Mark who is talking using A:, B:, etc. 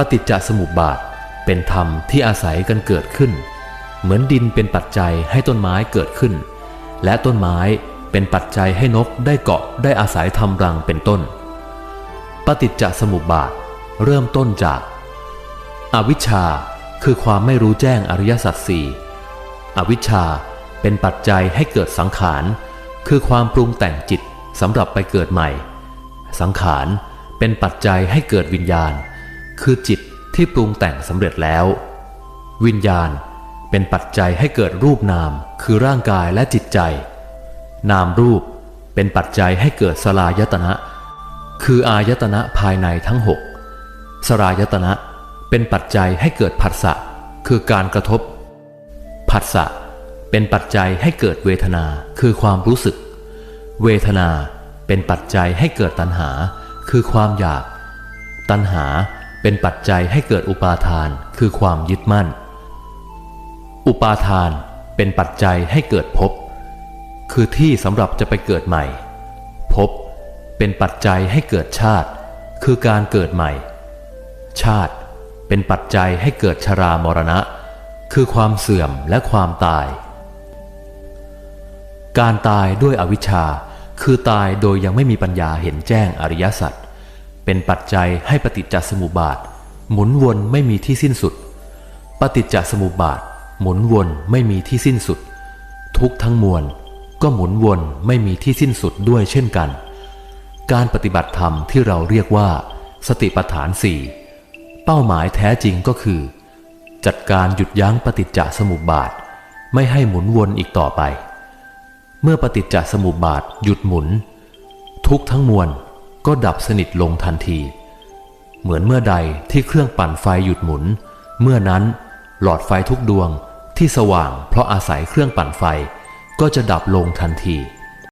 A: ปฏิจจสมุปบาทเป็นธรรมที่อาศัยกันเกิดขึ้น เหมือนดินเป็นปัจจัยให้ต้นไม้เกิดขึ้น และต้นไม้เป็นปัจจัยให้นกได้เกาะได้อาศัยทำรังเป็นต้น ปฏิจจสมุปบาทเริ่มต้นจาก อวิชชาคือความไม่รู้แจ้งอริยสัจสี่อวิชชาเป็นปัจจัยให้เกิดสังขาร คือความปรุงแต่งจิตสำหรับไปเกิดใหม่ สังขารเป็นปัจจัยให้เกิดวิญญาณ คือจิตที่ปรุงแต่งสำเร็จแล้ว วิญญาณเป็นปัจจัยให้เกิดรูปนามคือร่างกายและจิตใจ นามรูปเป็นปัจจัยให้เกิดสลายตนะ คืออายตนะภายในทั้งหกสลายตนะเป็นปัจจัยให้เกิดผัสสะคือการกระทบ ผัสสะเป็นปัจจัยให้เกิดเวทนาคือความรู้สึก เวทนาเป็นปัจจัยให้เกิดตัณหา คือความอยาก ตัณหา เป็นปัจจัยให้เกิดอุปาทานคือความยึดมั่น อุปาทานเป็นปัจจัยให้เกิดภพคือที่สำหรับจะไปเกิดใหม่ภพเป็นปัจจัยให้เกิดชาติ คือการเกิดใหม่ ชาติเป็นปัจจัยให้เกิดชรามรณะ คือความเสื่อมและความตาย การตายด้วยอวิชชาคือตายโดยยังไม่มีปัญญาเห็นแจ้งอริยสัจ เป็นปัจจัยให้ปฏิจจสมุปบาท หมุนวนไม่มีที่สิ้นสุด ปฏิจจสมุปบาท หมุนวนไม่มีที่สิ้นสุด ทุกทั้งมวลก็หมุนวนไม่มีที่สิ้นสุดด้วยเช่นกัน การปฏิบัติธรรมที่เราเรียกว่า สติปัฏฐานสี่เป้าหมายแท้จริงก็คือ จัดการหยุดยั้งปฏิจจสมุปบาท ไม่ให้หมุนวนอีกต่อไป เมื่อปฏิจจสมุปบาทหยุดหมุน ทุกทั้งมวล ก็ดับสนิทลงทันที เหมือนเมื่อใดที่เครื่องปั่นไฟหยุดหมุน เมื่อนั้นหลอดไฟทุกดวงที่สว่างเพราะอาศัยเครื่องปั่นไฟก็จะดับลงทันที